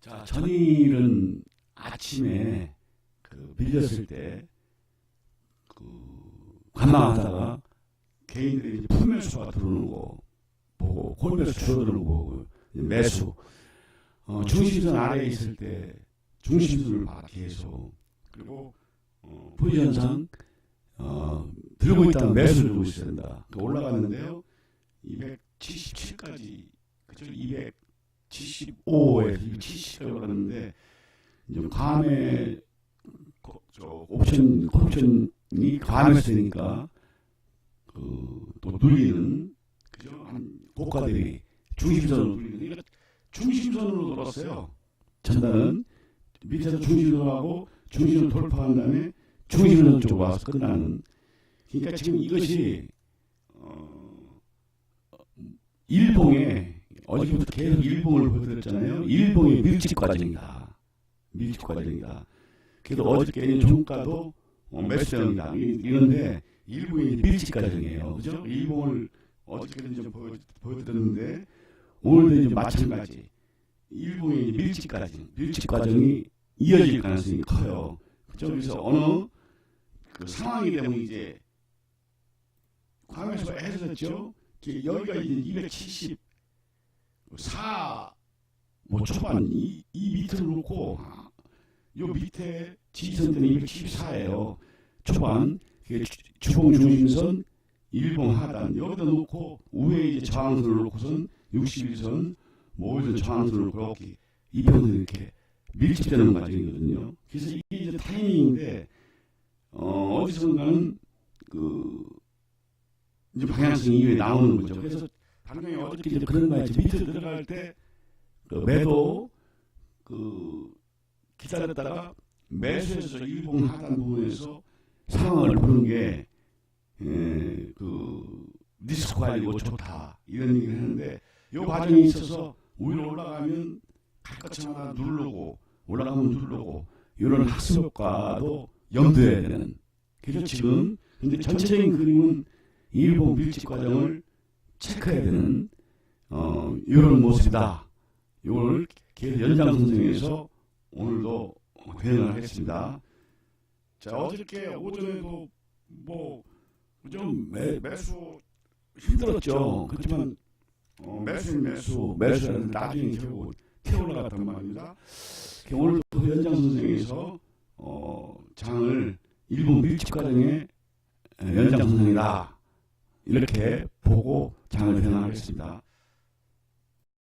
자, 전일은 아침에 그 밀렸을 때, 그, 관망하다가 개인들이 품매수가 들어오는 거 보고, 콜매수 줄어드는 거 보고, 매수. 어, 중심선 아래에 있을 때 중심선을 봐, 계속. 그리고, 어, 포지션상, 어, 들고 있다면 매수를 들고 있어야 된다. 그 올라갔는데요. 277까지, 그죠? 275에 270까지 올라갔는데, 이제 감에, 옵션, 옵션이 감에서 되니까, 그, 또 누리는, 그죠? 한, 고가들이 중심선으로 누리는, 그러니까 중심선으로 돌았어요. 전단은 밑에서 중심으로 하고, 중심을 돌파한 다음에, 중심선 쪽으로 와서 끝나는. 그러니까 지금 이것이, 어, 일봉에, 어제부터 계속 일봉을 보여드렸잖아요. 일봉의 밀집 과정이다. 밀집 과정이다. 그래도 어저께 종가도 어, 매수형이다. 이- 이런데 일봉의 밀집 과정이에요. 그죠? 일봉을 어저께도 좀 보여, 보여드렸는데 오늘도 이제 마찬가지. 일봉의 이제 밀집 과정, 밀집 과정이 이어질 가능성이 커요. 그죠? 그래서 어느 그 상황이 되면 이제 광에서. 이렇게 여기가 이제 274, 뭐 초반 이, 이 밑을 놓고 요 밑에 지지선들은 274예요. 초반 주봉 중심선, 일봉 하단 여기다 놓고 우에 이제 저항선을 놓고선 61선, 모의선 저항선을 놓고 이렇게 이평선 이렇게 밀집되는 과정이거든요. 그래서 이게 이제 타이밍인데 어, 어디선가는 그 이제 방향성 이외에 나오는 거죠. 그래서 방송에 어저께 이제 그런 거 있죠. 밑에 들어갈 때 그 매도 그 기다렸다가 매수해서 일봉 하단 부분에서 상황을 보는 게 예, 그 리스크 관리고 좋다. 이런 얘기를 했는데 이 과정에 있어서 위로 올라가면 갈 것마다 누르고 올라가면 누르고 이런 학습 효과도 염두해야 되는. 그래서 지금 근데 전체적인 그림은 일본 밀집 과정을 체크해야 되는 어, 이런 모습이다. 이걸 계속 연장 선생에서 오늘도 대응을 하겠습니다. 자 어저께 오전에도 뭐좀 매수 힘들었죠. 그렇지만 어, 매수 매수 매수는 나중에 결국 튀어 올라갔단 말입니다. 오늘도 연장 선생에서 어, 장을 일본 밀집 과정의 연장 선생이다. 이렇게 보고 장을 변화하겠습니다.